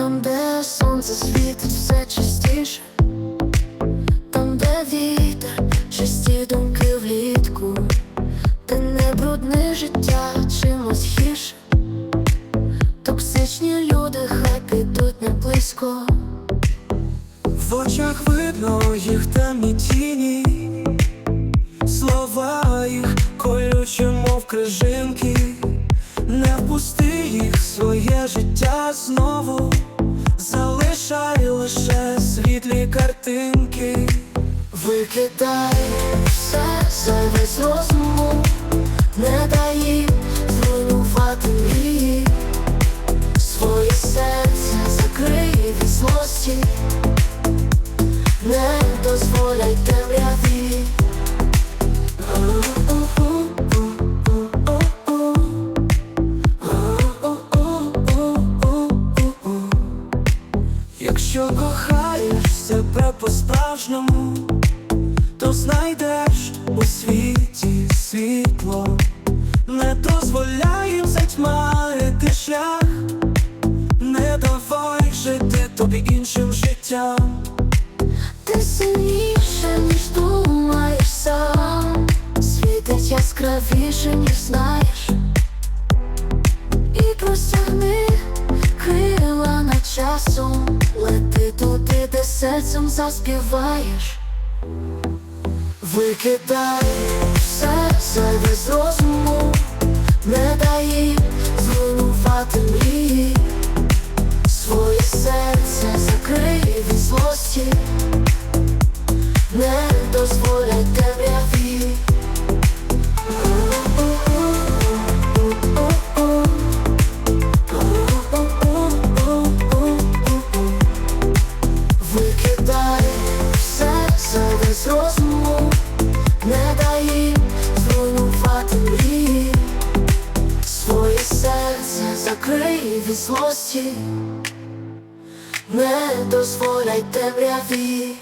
Там, де сонце світить все частіше, там, де вітер, чисті думки влітку, де не брудне життя чимось гірше. Токсичні люди хай підуть не близько. В очах видно їх темні тіні, слова їх колючі, мов крижинки, не впусти їх в своє життя знову, картинки. Викидай все зайве з розуму, не дай зруйнувати мрії, своє серце закрий від злості, не дозволяй темряві. Якщо кохаєш себе по-справжньому, то знайдеш у світі світло, не дозволяй затьмарити шлях, не давай жити тобі іншим життям. Ти сильніше, ніж думаєш сам, світить яскравіше, ніж знаєш, і простягни крила над часом, серцем заспіваєш. Викидай все себе з розуму, не дай звинувати мрії, себе з розуму, не дай зруйнувати мрії, своє серце закрий від злості, не дозволяй темряві.